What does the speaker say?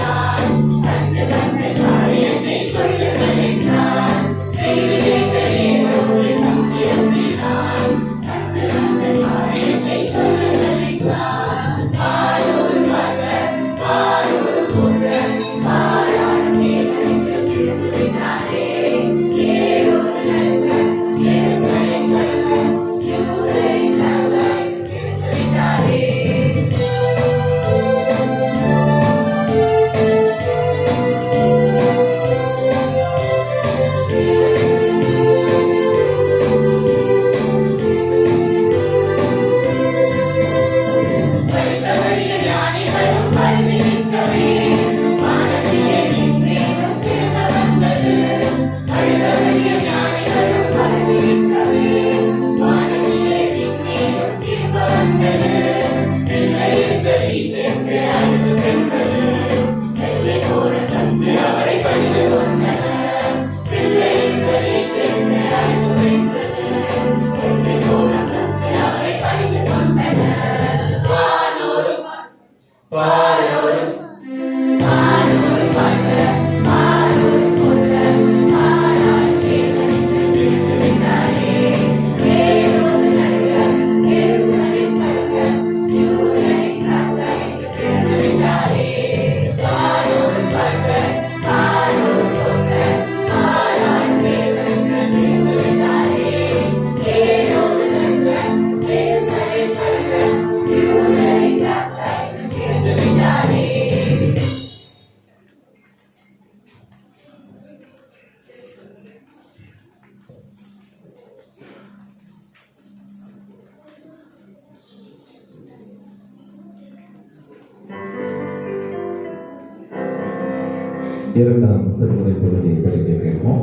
are. bye. இரண்டாம் திருமுறை பகுதியை படிக்க கேட்போம்